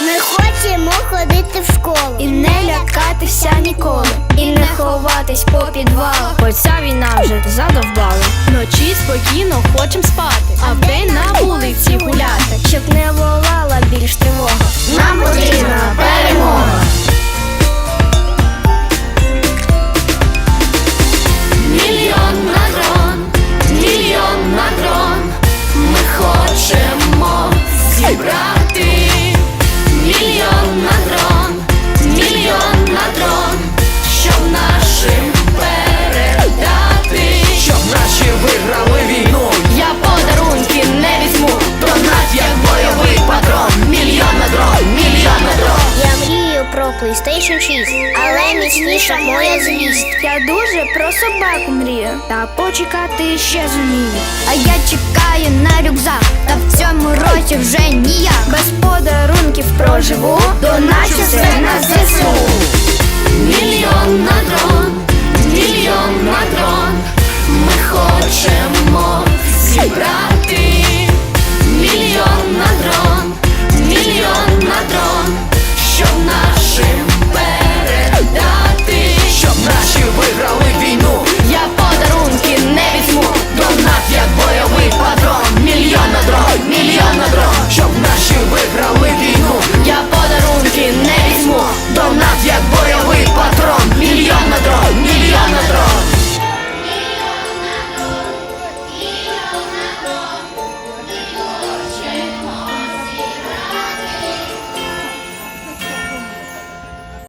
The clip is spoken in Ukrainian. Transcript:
Хочемо ходити в школу. І не лякатися ніколи, і не ховатись по підвалах. Бо ця війна вже задовбала. Вночі спокійно хочем спати, а вдень на вулиці гуляти. Щоб не волала більш тривога. Мрію про PlayStation 6, але міцніша моя злість. Я дуже про собаку мрію, та почекати ще зумію. А я чекаю на рюкзак, та в цьому році вже ніяк. Без подарунків проживу, доначу все на ЗСУ. Мільйон